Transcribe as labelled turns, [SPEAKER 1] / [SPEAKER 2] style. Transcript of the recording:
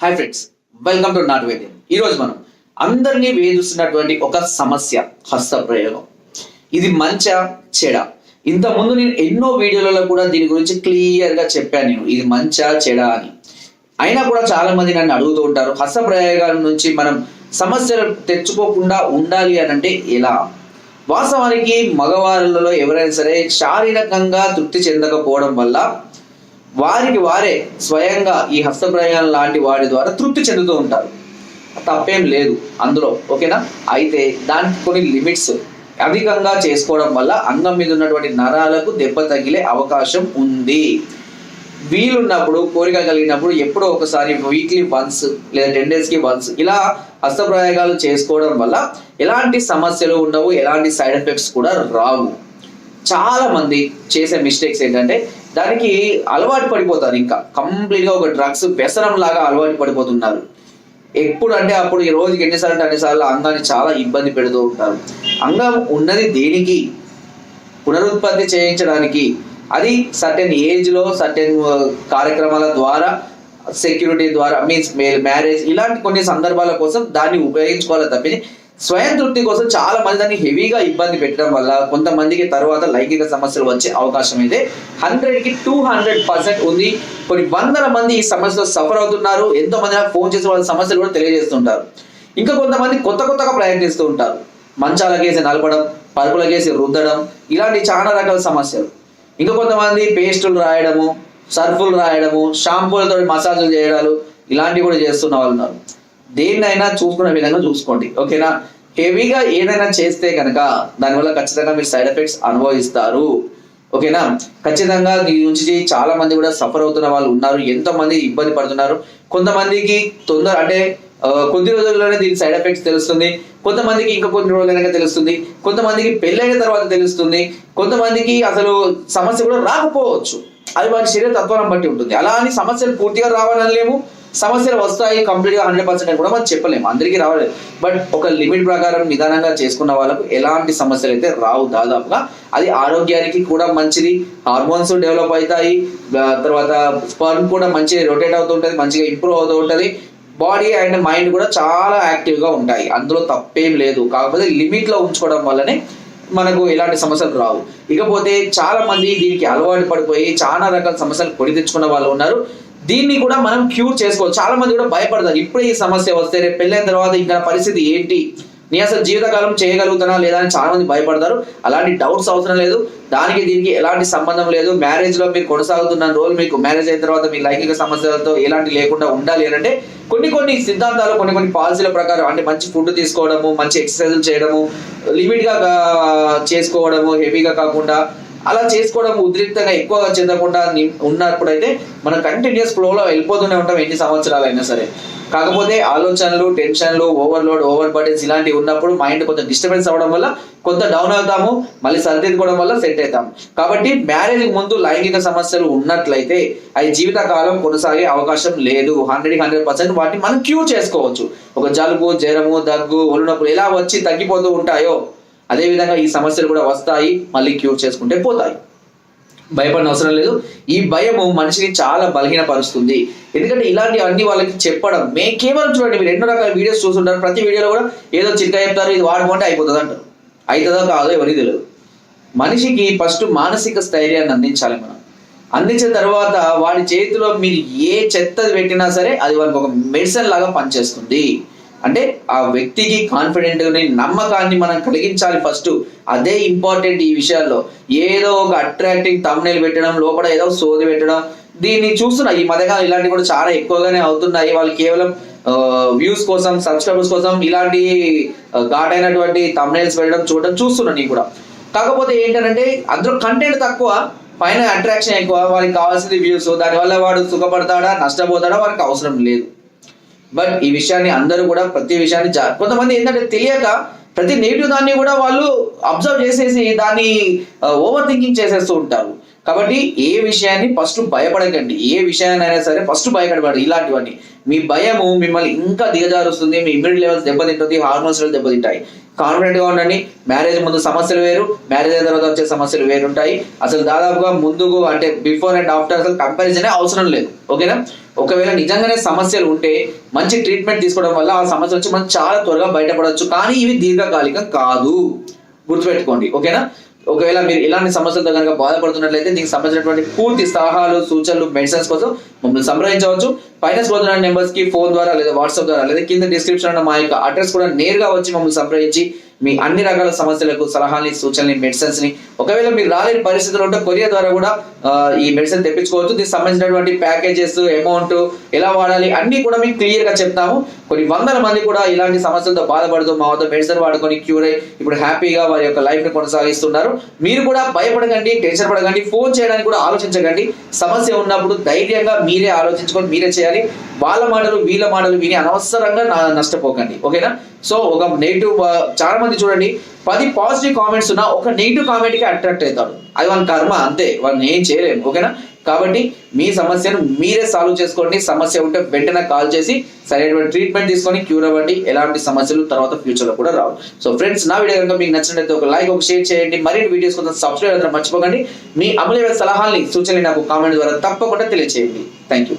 [SPEAKER 1] Hi friends welcome to నాట్ వేద్యం ఈరోజు మనం అందరినీ వేధిస్తున్నటువంటి ఒక సమస్య హస్త ప్రయోగం. ఇది మంచా చెడ? ఇంత ముందు నేను ఎన్నో వీడియోలలో కూడా దీని గురించి క్లియర్గా చెప్పాను నేను. ఇది మంచా చెడ అని. అయినా కూడా చాలా మంది నన్ను అడుగుతూ ఉంటారు హస్త ప్రయోగాల నుంచి మనం సమస్యలు తెచ్చుకోకుండా ఉండాలి అని అంటే ఎలా? వాస్తవానికి మగవారిలో ఎవరైనా సరే శారీరకంగా తృప్తి చెందకపోవడం వల్ల వారికి వారే స్వయంగా ఈ హస్తప్రయాణం లాంటి వాటి ద్వారా తృప్తి చెందుతూ ఉంటారు. తప్పేం లేదు. అందులో ఓకేనా? అయితే దానికి కొన్ని లిమిట్స్. అధికంగా చేసుకోవడం వల్ల అంగం మీద ఉన్నటువంటి నరాలకు దెబ్బ తగిలే అవకాశం ఉంది. వీలున్నప్పుడు కోరిక కలిగినప్పుడు ఎప్పుడో ఒకసారి వీక్లీ వన్స్ లేదా టెన్ డేస్కి వన్స్ ఇలా హస్తప్రయోగాలు చేసుకోవడం వల్ల ఎలాంటి సమస్యలు ఉండవు ఎలాంటి సైడ్ ఎఫెక్ట్స్ కూడా రావు. చాలా మంది చేసే మిస్టేక్స్ ఏంటంటే దానికి అలవాటు పడిపోతారు ఇంకా. కంప్లీట్గా ఒక డ్రగ్స్ వ్యసనం లాగా అలవాటు పడిపోతున్నారు. ఎప్పుడు అంటే అప్పుడు ఈ రోజుకి ఎన్నిసార్లు అంటే అన్నిసార్లు అంగాన్ని చాలా ఇబ్బంది పెడుతూ ఉంటారు. అంగం ఉన్నది దేనికి? పునరుత్పత్తి చేయించడానికి. అది సర్టెన్ ఏజ్లో సర్టెన్ కార్యక్రమాల ద్వారా సెక్యూరిటీ ద్వారా మీన్స్ మ్యారేజ్ ఇలాంటి కొన్ని సందర్భాల కోసం దాన్ని ఉపయోగించుకోవాలి తప్పించి స్వయం తృప్తి కోసం చాలా మంది దాన్ని హెవీగా ఇబ్బంది పెట్టడం వల్ల కొంతమందికి తర్వాత లైంగిక సమస్యలు వచ్చే అవకాశం అయితే హండ్రెడ్కి టూ హండ్రెడ్ పర్సెంట్ ఉంది. కొన్ని వందల మంది ఈ సమస్యలో సఫర్ అవుతున్నారు. ఎంతో మంది నాకు ఫోన్ చేసి వాళ్ళ సమస్యలు కూడా తెలియజేస్తుంటారు. ఇంకా కొంతమంది కొత్త కొత్తగా ప్రయత్నిస్తూ ఉంటారు. మంచాలకేసి నలపడం పరుపులకేసి రుద్దడం ఇలాంటి చాలా రకాల సమస్యలు. ఇంకా కొంతమంది పేస్టులు రాయడము సర్ఫులు రాయడము షాంపూలతో మసాజులు చేయడాలు ఇలాంటివి కూడా చేస్తున్న వాళ్ళు ఉన్నారు. దేన్నైనా చూసుకునే విధంగా చూసుకోండి ఓకేనా? హెవీగా ఏదైనా చేస్తే కనుక దానివల్ల ఖచ్చితంగా మీరు సైడ్ ఎఫెక్ట్స్ అనుభవిస్తారు ఓకేనా? ఖచ్చితంగా దీని నుంచి చాలా మంది కూడా సఫర్ అవుతున్న వాళ్ళు ఉన్నారు ఎంతో మంది ఇబ్బంది పడుతున్నారు. కొంతమందికి తొందర అంటే కొద్ది రోజుల్లోనే దీని సైడ్ ఎఫెక్ట్స్ తెలుస్తుంది కొంతమందికి ఇంకా కొన్ని రోజులైనా తెలుస్తుంది కొంతమందికి పెళ్ళైన తర్వాత తెలుస్తుంది కొంతమందికి అసలు సమస్య కూడా రాకపోవచ్చు. అది వారి శరీర తత్వాన్ని బట్టి ఉంటుంది. అలా అని సమస్యలు పూర్తిగా రావాలని లేము సమస్యలు వస్తాయి కంప్లీట్గా హండ్రెడ్ పర్సెంట్ కూడా మనం చెప్పలేము. అందరికీ రావలేదు బట్ ఒక లిమిట్ ప్రకారం నిదానంగా చేసుకున్న వాళ్ళకు ఎలాంటి సమస్యలు అయితే రావు దాదాపుగా. అది ఆరోగ్యానికి కూడా మంచిది. హార్మోన్స్ డెవలప్ అవుతాయి. తర్వాత స్పర్మ్ కూడా మంచిగా రొటేట్ అవుతూ ఉంటుంది మంచిగా ఇంప్రూవ్ అవుతూ ఉంటుంది. బాడీ అండ్ మైండ్ కూడా చాలా యాక్టివ్గా ఉంటాయి. అందులో తప్పేం లేదు. కాకపోతే లిమిట్లో ఉంచుకోవడం వల్లనే మనకు ఎలాంటి సమస్యలు రావు. ఇకపోతే చాలా మంది దీనికి అలవాటు పడిపోయి చాలా రకాల సమస్యలు కొని తెచ్చుకున్న వాళ్ళు ఉన్నారు. దీన్ని కూడా మనం క్యూర్ చేసుకోవచ్చు చాలా మంది కూడా భయపడతారు. ఇప్పుడే ఈ సమస్య వస్తే రేపు పెళ్ళైన తర్వాత ఇంకా పరిస్థితి ఏంటి? నేను అసలు జీవితకాలం చేయగలుగుతానా లేదా అని చాలా మంది భయపడతారు. అలాంటి డౌట్స్ అవసరం లేదు. దానికి దీనికి ఎలాంటి సంబంధం లేదు. మ్యారేజ్లో మీరు కొనసాగుతున్న రోజు మీకు మ్యారేజ్ అయిన తర్వాత మీ లైంగిక సమస్యలతో ఎలాంటి లేకుండా ఉండాలి అంటే కొన్ని కొన్ని సిద్ధాంతాలు కొన్ని కొన్ని పాలసీల ప్రకారం అంటే మంచి ఫుడ్ తీసుకోవడము మంచి ఎక్సర్సైజులు చేయడము లిమిట్గా చేసుకోవడము హెవీగా కాకుండా అలా చేసుకోవడం ఉద్రిక్తంగా ఎక్కువగా చెందకుండా ఉన్నప్పుడైతే మనం కంటిన్యూస్ ఫ్లోలో వెళ్ళిపోతూనే ఉంటాం ఎన్ని సంవత్సరాలు అయినా సరే. కాకపోతే ఆలోచనలు టెన్షన్లు ఓవర్లోడ్ ఓవర్ బర్డెన్స్ ఇలాంటివి ఉన్నప్పుడు మైండ్ కొంచెం డిస్టర్బెన్స్ అవ్వడం వల్ల కొంత డౌన్ అవుతాము మళ్ళీ సరిదిద్దుకోవడం వల్ల సెట్ అవుతాము కాబట్టి మ్యారేజ్ ముందు లైంగిక సమస్యలు ఉన్నట్లయితే అవి జీవితకాలం కొనసాగే అవకాశం లేదు. హండ్రెడ్ హండ్రెడ్ పర్సెంట్ వాటిని మనం క్యూర్ చేసుకోవచ్చు. ఒక జలుబు జ్వరము దగ్గు ఒళ్ళు నొప్పులు ఎలా వచ్చి తగ్గిపోతూ ఉంటాయో అదేవిధంగా ఈ సమస్యలు కూడా వస్తాయి మళ్ళీ క్యూర్ చేసుకుంటే పోతాయి. భయపడిన అవసరం లేదు. ఈ భయము మనిషిని చాలా బలహీనపరుస్తుంది. ఎందుకంటే ఇలాంటి అన్ని వాళ్ళకి చెప్పడం మే కేవలం చూడండి మీరు ఎన్నో రకాల వీడియోస్ చూస్తుంటారు. ప్రతి వీడియోలో కూడా ఏదో చిట్కా చెప్తారు ఇది వాడుకుంటే అయిపోతుంది అంటారు అవుతుందో కాదో ఎవరికి తెలియదు మనిషికి ఫస్ట్ మానసిక స్థైర్యాన్ని అందించాలి మనం. అందించిన తర్వాత వాడి చేతిలో మీరు ఏ చెత్త పెట్టినా సరే అది వాళ్ళకి ఒక మెడిసిన్ లాగా పనిచేస్తుంది. అంటే ఆ వ్యక్తికి కాన్ఫిడెంట్ నమ్మకాన్ని మనం కలిగించాలి ఫస్ట్ అదే ఇంపార్టెంట్ ఈ విషయాల్లో. ఏదో ఒక అట్రాక్టింగ్ తమ్నేల్ పెట్టడం లోపల ఏదో సోది పెట్టడం. దీన్ని చూస్తున్నా ఈ మధ్యకాలం ఇలాంటివి కూడా చాలా ఎక్కువగానే అవుతున్నాయి. వాళ్ళు కేవలం వ్యూస్ కోసం సబ్స్క్రైబర్స్ కోసం ఇలాంటి ఘాట్ ఘాటైనటువంటి తమ్నేల్స్ పెట్టడం చూడడం చూస్తున్నా నేను కూడా. కాకపోతే ఏంటంటే అందులో కంటెంట్ తక్కువ పైన అట్రాక్షన్ ఎక్కువ. వారికి కావాల్సింది వ్యూస్ దానివల్ల వాడు సుఖపడతాడా నష్టపోతాడా వారికి అవసరం లేదు. బట్ ఈ విషయాన్ని అందరూ కూడా ప్రతి విషయాన్ని కొంతమంది ఏంటంటే తెలియక ప్రతి నెగిటివ్ దాన్ని కూడా వాళ్ళు అబ్జర్వ్ చేసేసి దాన్ని ఓవర్ థింకింగ్ చేసేస్తూ ఉంటారు. కాబట్టి ఏ విషయాన్ని ఫస్ట్ భయపడకండి. ఏ విషయాన్నైనా సరే ఫస్ట్ భయపడబడి ఇలాంటివన్నీ. మీ భయము మిమ్మల్ని ఇంకా దిగజారుస్తుంది మీ ఇమ్యూనిటీ లెవెల్స్ దెబ్బతింటుంది హార్మోన్స్ లెవెల్ దెబ్బతింటాయి. కాన్ఫిడెంట్గా ఉండండి. మ్యారేజ్ ముందు సమస్యలు వేరు. మ్యారేజ్ అయిన తర్వాత వచ్చే సమస్యలు వేరు ఉంటాయి అసలు దాదాపుగా ముందుకు అంటే బిఫోర్ అండ్ ఆఫ్టర్ అసలు కంపారిజన్ అవసరం లేదు. ఓకేనా? ఒకవేళ నిజంగానే సమస్యలు ఉంటే మంచి ట్రీట్మెంట్ తీసుకోవడం వల్ల ఆ సమస్య వచ్చి మనం చాలా త్వరగా బయటపడవచ్చు. కానీ ఇవి దీర్ఘకాలికం కాదు. గుర్తుపెట్టుకోండి. ఓకేనా? ఒకవేళ మీరు ఇలాంటి సమస్యలతో కనుక బాధపడుతున్నట్లయితే దీనికి సంబంధించినటువంటి పూర్తి సలహాలు సూచనలు మెడిసిన్స్ కోసం మమ్మల్ని సంప్రదించవచ్చు. పైన స్పోతున్న నెంబర్స్కి ఫోన్ ద్వారా లేదా వాట్సాప్ ద్వారా లేదా కింద డిస్క్రిప్షన్ ఉన్న మా యొక్క అడ్రస్ కూడా నేరుగా వచ్చి మమ్మల్ని సంప్రదించి మీ అన్ని రకాల సమస్యలకు సలహాలని సూచనని మెడిసిన్స్ని ఒకవేళ మీరు రాలేని పరిస్థితులు ఉంటే కొరియర్ ద్వారా కూడా ఈ మెడిసిన్ తెప్పించుకోవచ్చు. దీనికి సంబంధించినటువంటి ప్యాకేజెస్ అమౌంట్ ఎలా వాడాలి అన్ని కూడా మీకు క్లియర్గా చెప్తాము. కొన్ని వందల మంది కూడా ఇలాంటి సమస్యలతో బాధపడుతూ మా వద్ద మెడిసిన్ వాడుకొని క్యూర్ అయ్యి ఇప్పుడు హ్యాపీగా వారి యొక్క లైఫ్ని కొనసాగిస్తున్నారు. మీరు కూడా భయపడకండి టెన్షన్ పడకండి ఫోన్ చేయడానికి కూడా ఆలోచించకండి. సమస్య ఉన్నప్పుడు ధైర్యంగా మీరే ఆలోచించుకొని మీరే చేయాలి. వాళ్ళ మాటలు వీళ్ళ మాటలు విని అనవసరంగా నా- నష్టపోకండి. ఓకేనా? సో ఒక నెగిటివ్ చాలా మంది చూడండి పది పాజిటివ్ కామెంట్స్ ఉన్నా ఒక నెగిటివ్ కామెంట్కి అట్రాక్ట్ అవుతాడు అది వాళ్ళ కర్మ అంతే. వాళ్ళని ఏం చేయలేము ఓకేనా? కాబట్టి మీ సమస్యను మీరే సాల్వ్ చేసుకోండి. సమస్య ఉంటే వెంటనే కాల్ చేసి సరైనటువంటి ట్రీట్మెంట్ తీసుకొని క్యూర్ అవ్వండి. ఎలాంటి సమస్యలు తర్వాత ఫ్యూచర్లో కూడా రావు. సో ఫ్రెండ్స్ నా వీడియో కనుక మీకు నచ్చినట్లయితే ఒక లైక్ ఒక షేర్ చేయండి. మరిన్ని వీడియోస్ కొంచెం సబ్స్క్రైబ్ అందరం మర్చిపోకండి. మీ అమూల్యమైన సలహాల్ని సూచనలు నాకు కామెంట్ ద్వారా తప్పకుండా తెలియజేయండి థ్యాంక్ యూ